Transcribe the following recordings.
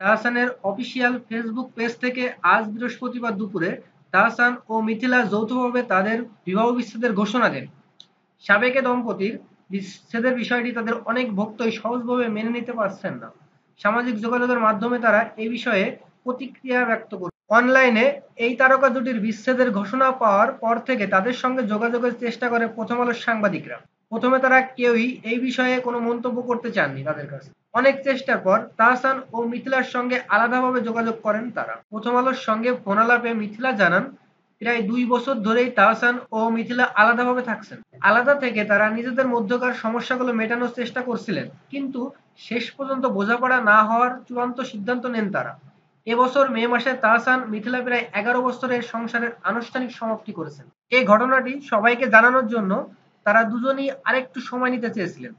তাহসানের official Facebook page থেকে আজ বৃহস্পতিবার দুপুরে তাহসান ও মিথিলা যৌথভাবে তাদের বিবাহ বিচ্ছেদের ঘোষণা দেন। সাবেক দম্পতির বিচ্ছেদের বিষয়টি তাদের অনেক ভক্তই সহজভাবে মেনে নিতে পারছেন না। সামাজিক যোগাযোগের মাধ্যমে তারা এই বিষয়ে প্রতিক্রিয়া ব্যক্ত করে অনলাইনে এই তারকা জুটির বিচ্ছেদের ঘোষণা পাওয়ার পর থেকে তাদের সঙ্গে যোগাযোগের চেষ্টা করে প্রথম আলোর সাংবাদিকরা। প্রথমে তারা কেউই এই বিষয়ে কোনো মন্তব্য করতে চাননি তাদের কাছে। অনেক চেষ্টার পর তাহসান ও মিথিলার সঙ্গে আলাদাভাবে যোগাযোগ করেন তারা। প্রথম আলোর সঙ্গে ফোন আলাপে মিথিলা জানান, প্রায় দুই বছর ধরেই তাহসান ও মিথিলা আলাদাভাবে থাকছেন। আলাদা থেকে তারা নিজেদের মধ্যকার সমস্যাগুলো মেটানোর চেষ্টা করছিলেন, কিন্তু শেষ পর্যন্ত বোঝাপড়া না হওয়ার চূড়ান্ত সিদ্ধান্ত নেন তারা। এবছর মে মাসে তাহসান মিথিলা প্রায় এগারো বছরের সংসারের আনুষ্ঠানিক সমাপ্তি করেছেন। এই ঘটনাটি সবাইকে জানানোর জন্য তারা দুজনই আরেকটু সময় নিতে চেয়েছিলেন।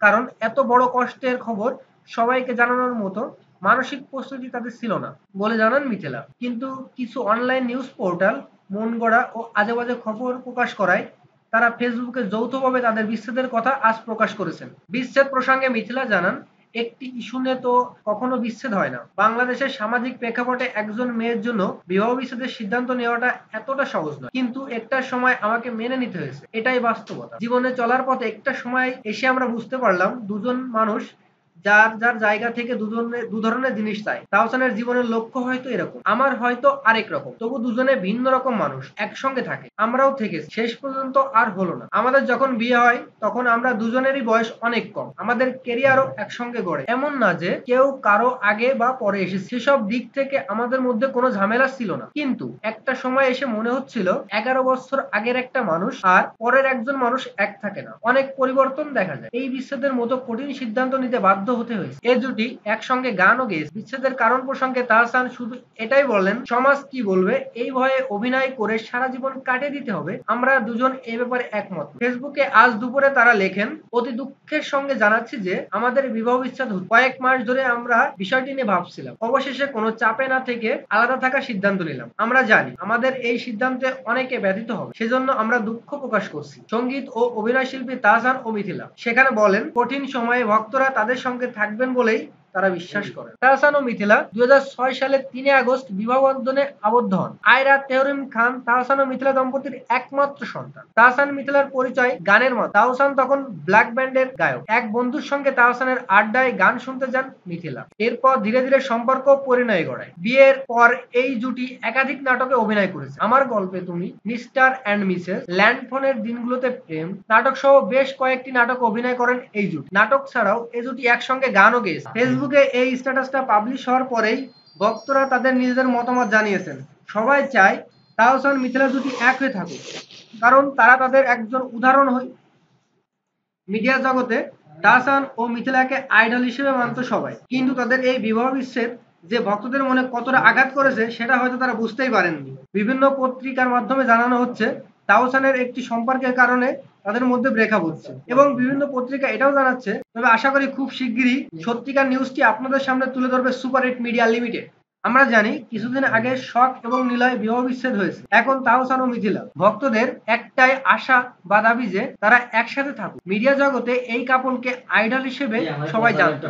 কারণ এত বড় কষ্টের খবর সবাইকে জানানোর মতো মানসিক প্রস্তুতি তাদের ছিল না বলে জানান মিথিলা। কিন্তু কিছু অনলাইন নিউজ পোর্টাল মন গড়া ও আজে বাজে খবর প্রকাশ করায় তারা ফেসবুকে যৌথভাবে তাদের বিচ্ছেদের কথা আজ প্রকাশ করেছেন। বিচ্ছেদ প্রসঙ্গে মিথিলা জানান একটি ইস্যু নিয়ে তো কখনো বিচ্ছেদ হয় না। বাংলাদেশের সামাজিক প্রেক্ষাপটে একজন মেয়ের জন্য বিবাহ বিচ্ছেদের সিদ্ধান্ত নেওয়াটা এতটা সহজ নয়। কিন্তু একটা সময় আমাকে মেনে নিতে হয়েছে। এটাই বাস্তবতা। জীবনে চলার পথে একটা সময় এসে আমরা বুঝতে পারলাম, দুজন মানুষ যার যার জায়গা থেকে দুজনের দু ধরনের জিনিস চাই তাওসানের জীবনের লক্ষ্য হয়তো এরকম। আমার হয়তো আরেক রকম। তবু দুজনে ভিন্ন রকম মানুষ, একসঙ্গে থাকে। আমরাও থেকে শেষ পর্যন্ত আর হলো না। আমাদের যখন বিয়ে হয়, তখন আমরা দুজনেরই বয়স অনেক কম। আমাদের কেরিয়ারও একসঙ্গে গড়ে। এমন না যে কেউ কারও আগে বা পরে এসেছে। সেসব দিক থেকে আমাদের মধ্যে কোনো ঝামেলা ছিল না। কিন্তু একটা সময় এসে মনে হচ্ছিল, এগারো বছর আগের একটা মানুষ আর পরের একজন মানুষ এক থাকে না। অনেক পরিবর্তন দেখা যায়। এই বিচ্ছেদের মতো কঠিন সিদ্ধান্ত নিতে বাধ্য হতে হয়েছে। এ জুটি একসঙ্গে গানও গেয়েছে। বিচ্ছেদের কারণ প্রসঙ্গে তাহসান শুধু এটাই বললেন, সমাজ কি বলবে? এই ভয়ে অভিনয় করে সারা জীবন কাটিয়ে দিতে হবে। আমরা দুজন এ ব্যাপারে একমত। ফেসবুকে আজ দুপুরে তারা লেখেন, অতি দুঃখের সঙ্গে জানাচ্ছি যে আমাদের বিবাহ বিচ্ছেদ কয়েক মাস ধরে আমরা বিষয়টি নিয়ে ভাবছিলাম। অবশেষে কোনো চাপে না থেকে আলাদা থাকার সিদ্ধান্ত নিলাম। আমরা জানি আমাদের এই সিদ্ধান্তে অনেকে ব্যথিত হবে। সেজন্য আমরা দুঃখ প্রকাশ করছি। সংগীত ও অভিনয় শিল্পী তাহসান ও মিথিলা। সেখানে বলেন, কঠিন সময়ে ভক্তরা তাদের সঙ্গে থাকবেন বলেই তারা বিশ্বাস করে। তাহসান ও মিথিলা দুই সালের তিনে আগস্ট বিবাহ বন্ধনে আবদ্ধ হন। আয়রা তেহরিম খান তাহসান ও মিথিলা দম্পতির একমাত্র সন্তান। তাহসান মিথিলার পরিচয় গানের মত। তাহসান তখন ব্ল্যাক ব্যান্ডের গায়ক। এক বন্ধুর সঙ্গে তাহসানের আড্ডায় গান শুনতে যান মিথিলা। এরপর ধীরে ধীরে সম্পর্ক পরিণয় গড়ায়। বিয়ের পর এই জুটি একাধিক নাটকে অভিনয় করেছে। আমার গল্পে তুমি মিস্টার অ্যান্ড মিসেস ল্যান্ড ফোনের দিনগুলোতে প্রেম। নাটক সহ বেশ কয়েকটি নাটক অভিনয় করেন এই জুটি। নাটক ছাড়াও এই জুটি একসঙ্গে গানও গেয়েছে। ফেসবুক ফেসবুকে এই স্ট্যাটাসটা পাবলিশ হওয়ার পরেই ভক্তরা তাদের নিজেদের মতামত জানিয়েছেন। সবাই চায় তাহসান মিথিলা দুটি এক হয়ে থাকুক, কারণ তারা তাদের একজন উদাহরণ হই। মিডিয়া জগতে তাহসান ও মিথিলাকে আইডল হিসেবে মানত সবাই, কিন্তু তাদের এই বিবাহ বিচ্ছেদ যে ভক্তদের মনে কতটা আঘাত করেছে, সেটা হয়তো তারা বুঝতেই পারেননি। বিভিন্ন পত্রিকার মাধ্যমে জানানো হচ্ছে তাওসানের একটি সম্পর্কের কারণে তাদের মধ্যে ব্রেকআপ হচ্ছে। এবং বিভিন্ন পত্রিকা এটাও জানাচ্ছে, তবে আশা করি খুব শিগগিরই সত্যিকার নিউজটি আপনাদের সামনে তুলে ধরবে সুপার হিট মিডিয়া লিমিটেড আমরা জানি কিছুদিন আগে শখ এবং নিলয় বিবাহ বিচ্ছেদ হয়েছে। এখন তাহসান ও মিথিলা ভক্তদের একটাই আশা বা দাবি যে তারা একসাথে থাকুক। মিডিয়া জগতে এই কাপলকে আইডল হিসেবে সবাই জানত।